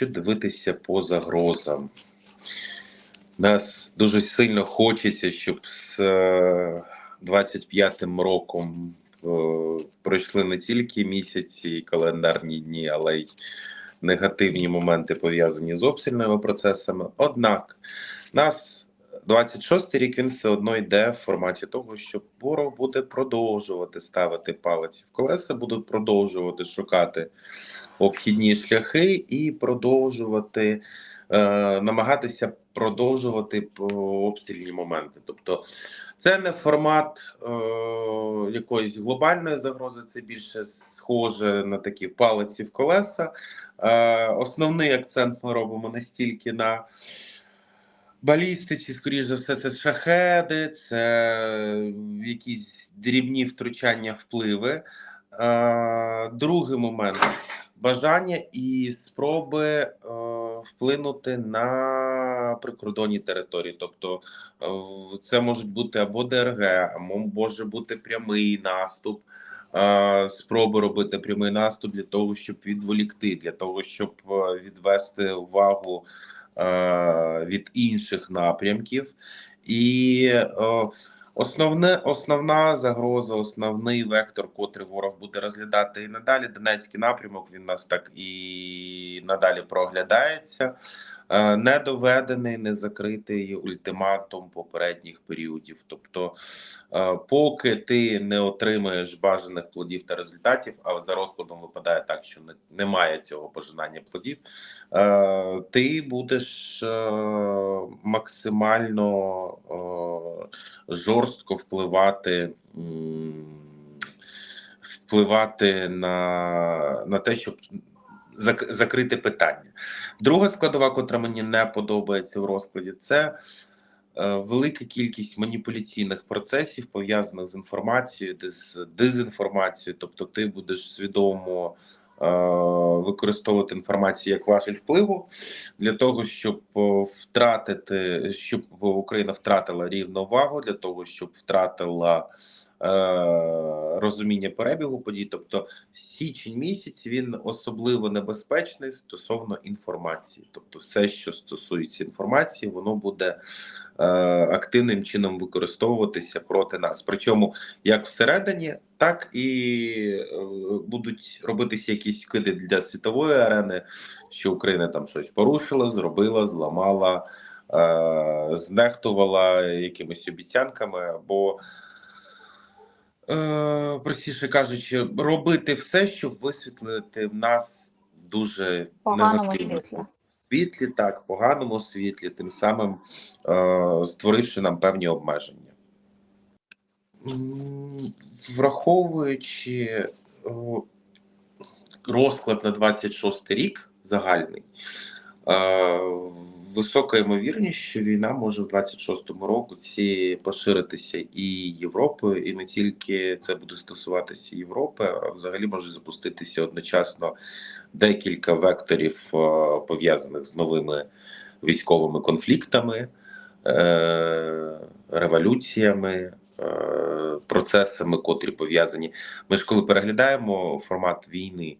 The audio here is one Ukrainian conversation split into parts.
Якщо дивитися по загрозам, нас дуже сильно хочеться, щоб з е, 25-м роком е, пройшли не тільки місяці і календарні дні, але й негативні моменти пов'язані з обстрільними процесами. Однак нас 26-й рік він все одно йде в форматі того, що ворог буде продовжувати ставити палиці в колеса, будуть продовжувати шукати обхідні шляхи і продовжувати е, намагатися продовжувати обстрільні моменти. Тобто, це не формат е, якоїсь глобальної загрози, це більше схоже на такі палиці в колеса. Е, основний акцент ми робимо не стільки на балістиці, скоріш за все, це шахеди, це якісь дрібні втручання впливи. Е, другий момент бажання і спроби е, вплинути на прикордонні території. Тобто е, це можуть бути або ДРГ, а може бути прямий наступ. е, Спроби робити прямий наступ для того, щоб відволікти, для того, щоб е, відвести увагу е, від інших напрямків, і е, основне, основна загроза, основний вектор, котрий ворог буде розглядати і надалі. Донецький напрямок він нас так і надалі проглядається. Е, Не доведений, не закритий ультиматум попередніх періодів. Тобто, е, поки ти не отримаєш бажаних плодів та результатів, а за розкладом випадає так, що немає цього пожинання плодів, е, ти будеш максимально жорстко впливати. Впливати на, на те, щоб зак- закрити питання. Друга складова, котра мені не подобається в розкладі, це е, велика кількість маніпуляційних процесів пов'язаних з інформацією, з дезінформацією. Тобто, ти будеш свідомо е, використовувати інформацію як важіль впливу для того, щоб е, втратити, щоб Україна втратила рівновагу, для того, щоб втратила. Е, Розуміння перебігу подій, тобто січень місяць він особливо небезпечний стосовно інформації. Тобто, все, що стосується інформації, воно буде е, активним чином використовуватися проти нас. Причому як всередині, так і е, будуть робитися якісь киди для світової арени, що Україна там щось порушила, зробила, зламала, знехтувала якимись обіцянками або. Е, простіше кажучи, робити все, щоб висвітлити в нас дуже поганому світлі. світлі, так, поганому світлі, тим самим е, створивши нам певні обмеження. Враховуючи розклад на 26 рік загальний, е, висока ймовірність, що війна може в 26-му році поширитися і Європою, і не тільки це буде стосуватися Європи, а взагалі може запуститися одночасно декілька векторів, е, пов'язаних з новими військовими конфліктами, е, революціями, е, процесами, котрі пов'язані. Ми ж коли переглядаємо формат війни.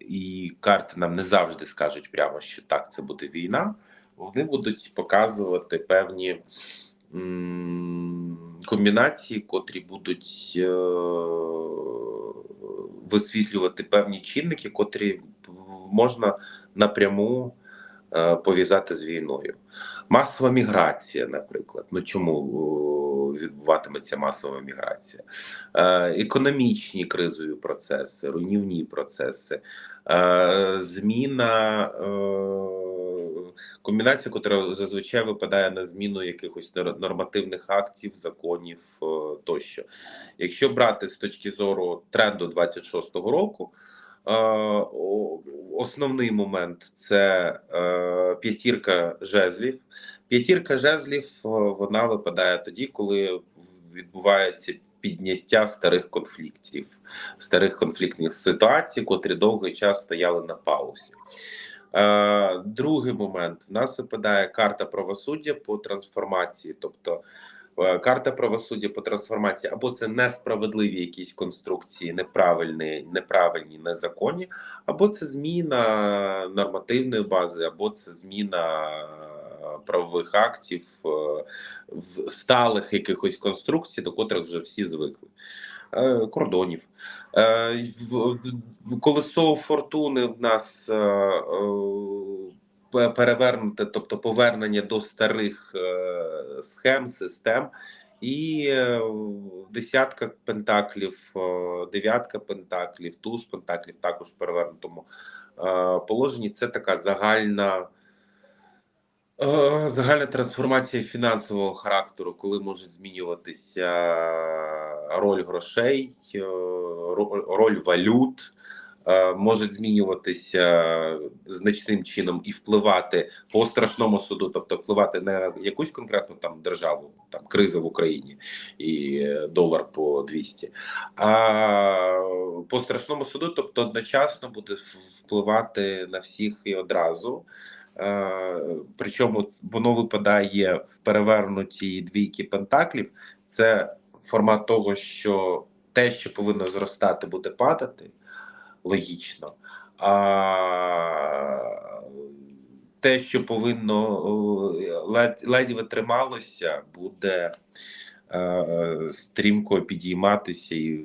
І карти нам не завжди скажуть прямо, що так, це буде війна. Вони будуть показувати певні комбінації, котрі будуть е, висвітлювати певні чинники, котрі можна напряму е, пов'язати з війною. Масова міграція, наприклад. Ну чому відбуватиметься масова міграція? Е, економічні кризові процеси, руйнівні процеси, е, зміна. Е, Комбінація, яка зазвичай випадає на зміну якихось нормативних актів, законів тощо. Якщо брати з точки зору тренду 26-го року, основний момент це п'ятірка жезлів. П'ятірка жезлів е, вона випадає тоді, коли відбувається підняття старих конфліктів, старих конфліктних ситуацій, котрі довгий час стояли на паузі. Е, другий момент в нас випадає карта правосуддя по трансформації, тобто Е, Карта правосуддя по трансформації або це несправедливі якісь конструкції, неправильні, неправильні, незаконні, або це зміна нормативної бази, або це зміна правових актів, е, сталих якихось конструкцій, до котрих вже всі звикли. Е, Кордонів. Е, Колесо фортуни в нас пе- перевернуте, тобто повернення до старих схем, систем. І десятка пентаклів, дев'ятка пентаклів, туз пентаклів також в перевернутому положенні. Це така загальна, загальна трансформація фінансового характеру, коли може змінюватися роль грошей, е, роль валют. е, Можуть змінюватися значним чином і впливати по страшному суду, тобто впливати на якусь конкретну там державу, там криза в Україні і е, долар по 200, а по страшному суду, тобто одночасно буде впливати на всіх і одразу. Е, Причому воно випадає в перевернутій двійки пентаклів. Це формат того, що те, що повинно зростати, буде падати логічно. А те, що повинно е, ледь, ледве трималося, буде е, стрімко підійматися і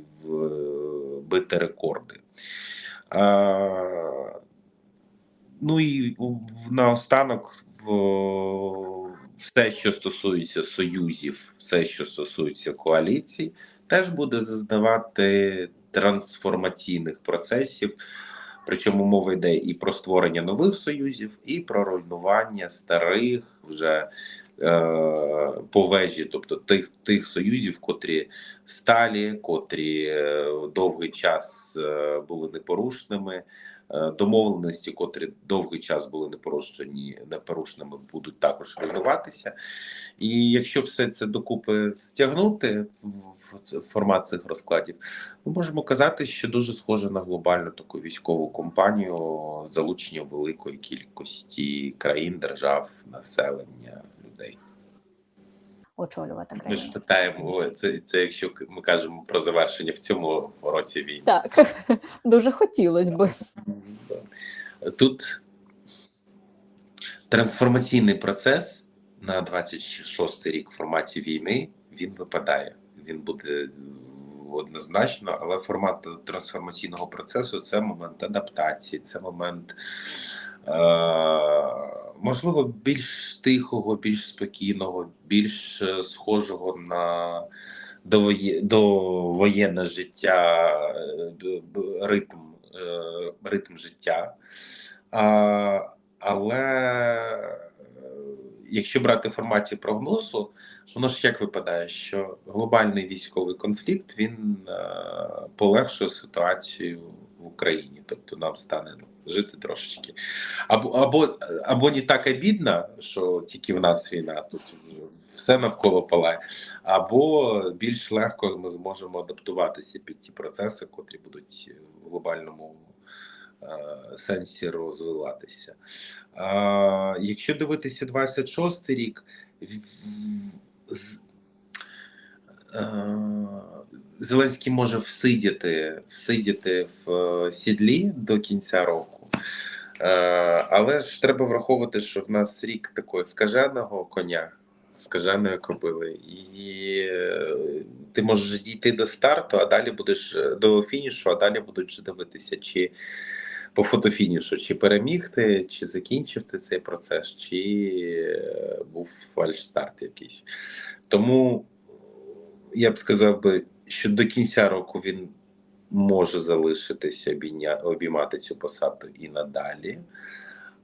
бити рекорди. Е, ну і наостанок все, що стосується союзів, все, що стосується коаліцій, теж буде зазнавати трансформаційних процесів. Причому мова йде і про створення нових союзів, і про руйнування старих вже по вежі, тобто тих, тих союзів, котрі сталі, котрі е, довгий час е, були непорушними. Е, Домовленості, котрі довгий час були непорушені, непорушними, будуть також руйнуватися. І якщо все це докупи стягнути в формат цих розкладів, ми можемо казати, що дуже схоже на глобальну таку військову компанію з залученням великої кількості країн, держав, населення, людей. очолювати Ми ж питаємо це, це якщо ми кажемо про завершення в цьому році війни. Так, дуже хотілося би. Тут трансформаційний процес на 26 рік в форматі війни він випадає. Він буде однозначно, але формат трансформаційного процесу це момент адаптації, це момент. Е- можливо, більш тихого, більш спокійного, більш е, схожого на довоє- довоєнне життя, е, ритм, е, ритм життя. А, але якщо брати форматі прогнозу, воно ж як випадає, що глобальний військовий конфлікт він полегшує ситуацію в Україні, тобто нам стане жити трошечки. Або, або, або не так обідно, що тільки в нас війна, тут все навколо палає, або більш легко ми зможемо адаптуватися під ті процеси, котрі будуть в глобальному е, сенсі розвиватися. А, якщо дивитися 26 рік, Зеленський може всидіти, всидіти в е, сідлі до кінця року. Е, Але ж треба враховувати, що в нас рік такого скаженого коня, скаженої кобили, і е, ти можеш дійти до старту, а далі будеш е, до фінішу, а далі будуть дивитися, чи по фотофінішу, чи переміг ти, чи закінчив ти цей процес, чи е, був фальш-старт якийсь. Тому я б сказав би, що до кінця року він може залишитися обійня- обіймати цю посаду і надалі.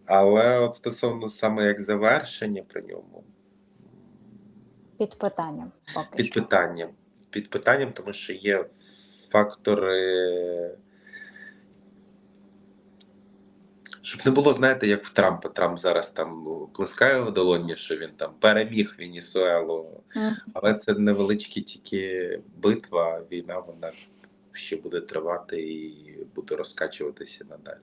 Але от стосовно саме як завершення при ньому, Під питанням поки під що. питанням. Під питанням, тому що є фактори. Щоб не було, знаєте, як в Трампа. Трамп зараз там ну, плескає в долоні, що він там переміг Венесуелу. Але це невеличкі тільки битва, війна, вона ще буде тривати і буде розкачуватися надалі.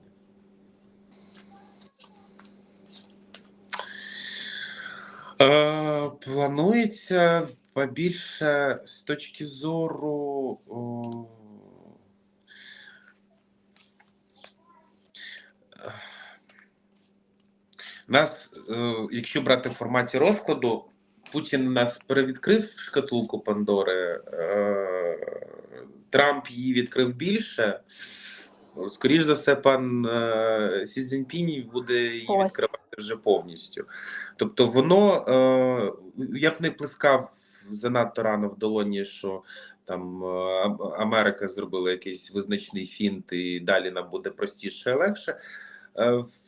Е, планується Побільше з точки зору. о, Нас, е, якщо брати в форматі розкладу, Путін нас перевідкрив шкатулку Пандори, е, Трамп її відкрив більше. Скоріш за все, пан е, Сі Цзіньпінь буде її Ось. відкривати вже повністю. Тобто, воно я б не плескав занадто рано в долоні, що там Америка зробила якийсь визначний фінт, і далі нам буде простіше і легше.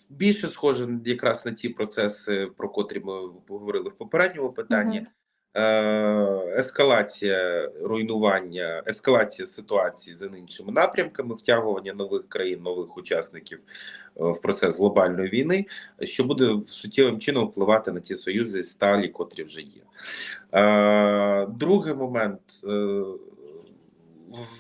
Більше схоже якраз на ті процеси, про котрі ми говорили в попередньому питанні. Е, ескалація руйнування, ескалація ситуації за іншими напрямками, втягування нових країн, нових учасників е, в процес глобальної війни, що буде суттєвим чином впливати на ті союзи сталі, котрі вже є. Е, другий момент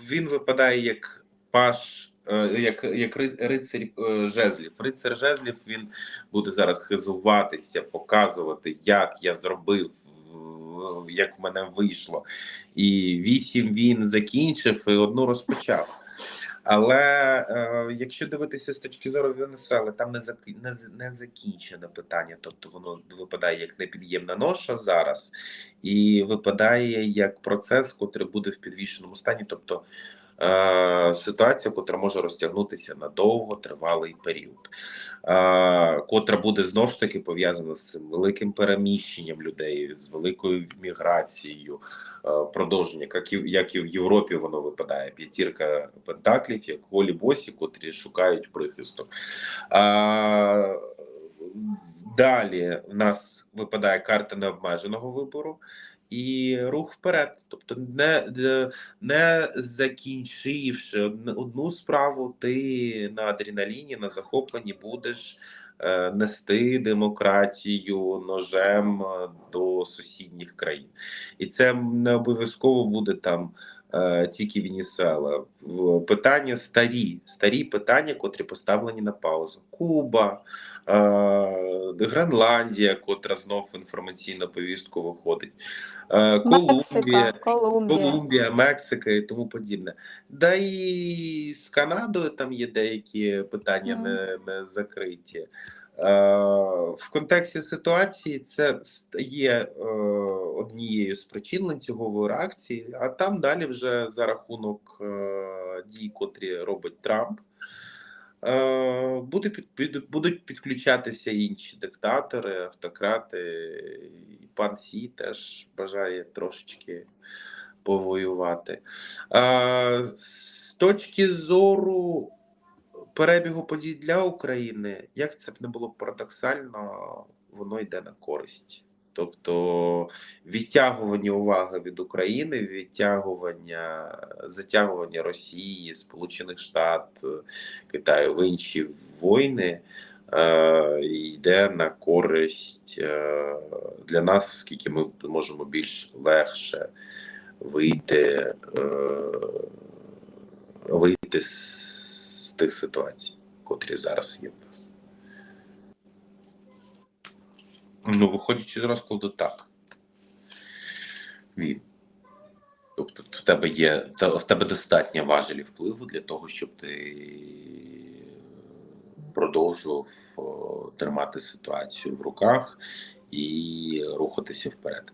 він випадає як паш. Е, Як, як ри- рицарь е, жезлів. Рицар жезлів він буде зараз хизуватися, показувати, як я зробив, е, як в мене вийшло. І вісім він закінчив і одну розпочав. Але е, якщо дивитися з точки зору Венесуели, там не зак... не, не закінчене питання, тобто воно випадає як непід'ємна ноша зараз, і випадає як процес, котрий буде в підвішеному стані, тобто е, ситуація, котра може розтягнутися на довготривалий період, е, котра буде знов ж таки пов'язана з цим великим переміщенням людей, з великою міграцією, е, продовження, як і, як і в Європі воно випадає. П'ятірка пентаклів, як голі босі, котрі шукають прихисток. А, далі в нас випадає карта необмеженого вибору. І рух вперед, тобто не, не закінчивши одну- справу, ти на адреналіні, на захопленні будеш е, нести демократію ножем е, до сусідніх країн, і це не обов'язково буде там е, тільки Венесуела. Питання старі, старі питання, котрі поставлені на паузу. Куба, е, Гренландія, котра знов в інформаційну повістку виходить, е, Колумбія. Мексика, Колумбія. Колумбія, Мексика і тому подібне. Да і з Канадою там є деякі питання Мгм. не, не закриті. Е, в контексті ситуації це ст- є е, однією з причин ланцюгової реакції, а там далі вже за рахунок е, дій, котрі робить Трамп. Будуть підключатися інші диктатори, автократи. І пан Сі теж бажає трошечки повоювати. З точки зору перебігу подій для України, як це б не було парадоксально, воно йде на користь. Тобто відтягування уваги від України, відтягування, затягування Росії, Сполучених Штатів, Китаю в інші війни е, йде на користь е, для нас, оскільки ми можемо більш легше вийти, е, вийти з тих ситуацій, котрі зараз є в нас. Ну, виходячи з розкладу, так. Він. Тобто в тебе є, в тебе достатньо важелів впливу для того, щоб ти продовжував тримати ситуацію в руках і рухатися вперед.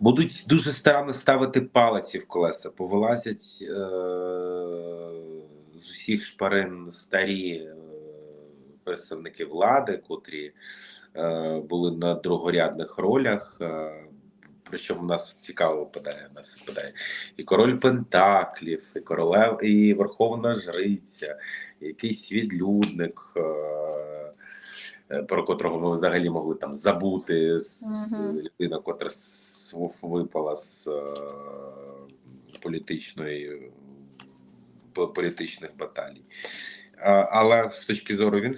Будуть дуже старанно ставити палиці в колеса, повилазять е- з усіх шпарин старі е- представники влади, котрі е- були на другорядних ролях. Е- Причому нас цікаво випадає, нас випадає і король Пентаклів, і королев, і Верховна Жриця, і якийсь відлюдник, про котрого ми взагалі могли там забути з Мгм. людина, котра випала з політичної по- політичних баталій. Але з точки зору він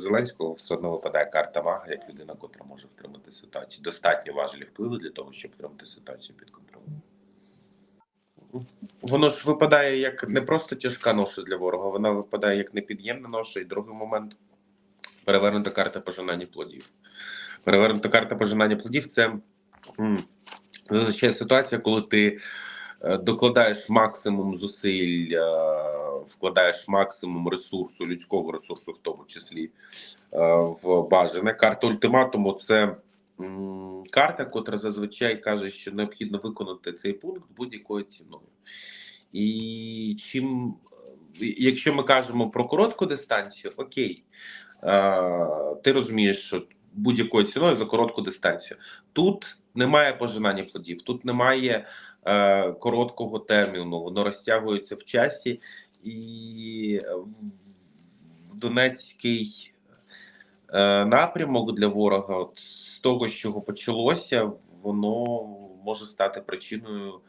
Зеленського все одно випадає карта мага як людина, котра може втримати ситуацію. Достатньо важелі впливу для того, щоб втримати ситуацію під контролем. Воно ж випадає як не просто тяжка ноша для ворога, вона випадає як непід'ємна ноша. І другий момент перевернута карта пожинання плодів. Перевернута карта пожинання плодів це Зазвичай ситуація, коли ти докладаєш максимум зусиль, е, вкладаєш максимум ресурсу, людського ресурсу, в тому числі е, в бажане. Карта ультиматуму це карта, котра зазвичай каже, що необхідно виконати цей пункт будь-якою ціною. І чим, е, якщо ми кажемо про коротку дистанцію, окей, ти розумієш, що будь-якою ціною за коротку дистанцію. Тут немає пожинання плодів, тут немає е, короткого терміну, воно розтягується в часі, і в Донецький е, напрямок для ворога, от з того, з чого почалося, воно може стати причиною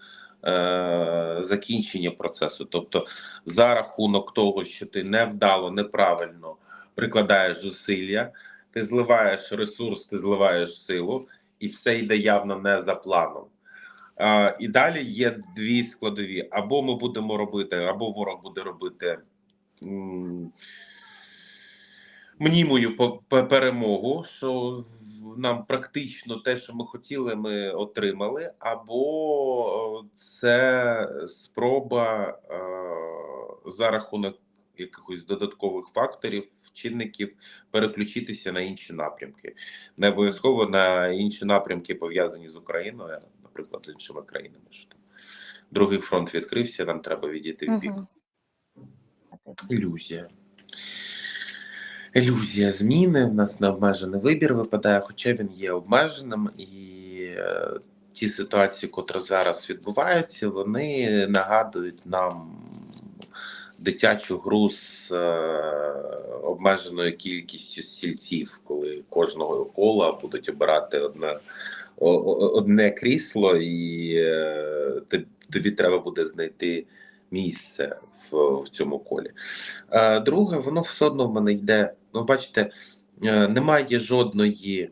е, закінчення процесу. Тобто, за рахунок того, що ти невдало, неправильно прикладаєш зусилля, ти зливаєш ресурс, ти зливаєш силу, і все йде явно не за планом. І далі є дві складові: або ми будемо робити, або ворог буде робити мнімою перемогу, що нам практично те, що ми хотіли, ми отримали, або це спроба за рахунок якихось додаткових факторів, чинників переключитися на інші напрямки, не обов'язково на інші напрямки пов'язані з Україною, наприклад, з іншими країнами. Що там другий фронт відкрився, нам треба відійти в бік. Ілюзія. Ілюзія зміни. В нас необмежений вибір випадає, хоча він є обмеженим, і е, ті ситуації, котрі зараз відбуваються, вони нагадують нам дитячу гру з е, обмеженою кількістю стільців, коли кожного кола будуть обирати одне, одне крісло, і е, тобі, треба буде знайти місце в, в цьому колі. Друге, воно все одно в мене йде. Ну, бачите, е, немає жодної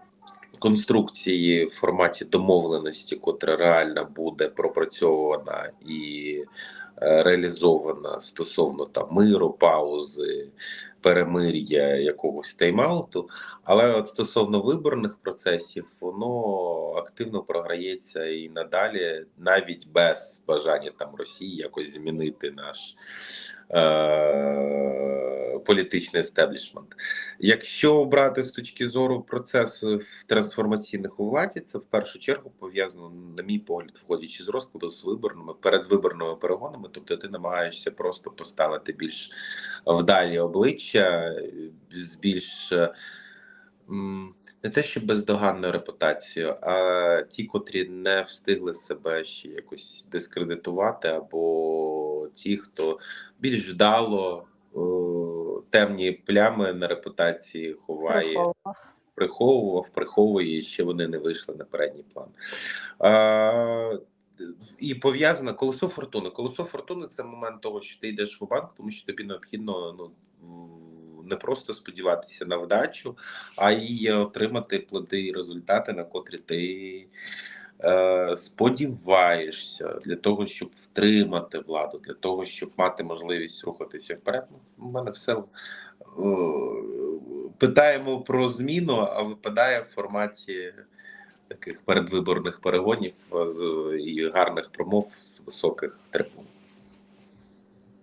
конструкції в форматі домовленості, котра реально буде пропрацьована і е, реалізована стосовно там миру, паузи, перемир'я якогось тайм-ауту. Але от стосовно виборних процесів, воно активно програється і надалі, навіть без бажання там Росії якось змінити наш е- політичний естеблішмент. Якщо брати з точки зору процесу трансформаційних у владі, це в першу чергу пов'язано, на мій погляд, входячи з розкладу з виборними передвиборними перегонами. Тобто ти намагаєшся просто поставити більш вдалі обличчя з більш е, не те, що бездоганною репутацією, а ті, котрі не встигли себе ще якось дискредитувати, або ті, хто більш вдало о, темні плями на репутації ховає Приховував. приховував, приховує, і ще вони не вийшли на передній план. А, і пов'язане колесо фортуни. Колесо фортуни це момент того, що ти йдеш в банк, тому що тобі необхідно ну, не просто сподіватися на вдачу, а й отримати плоди і результати, на котрі ти е, сподіваєшся для того, щоб втримати владу, для того, щоб мати можливість рухатися вперед. Ну, У мене все о, питаємо про зміну, а випадає в форматі таких передвиборних перегонів е, і гарних промов з високих трибун.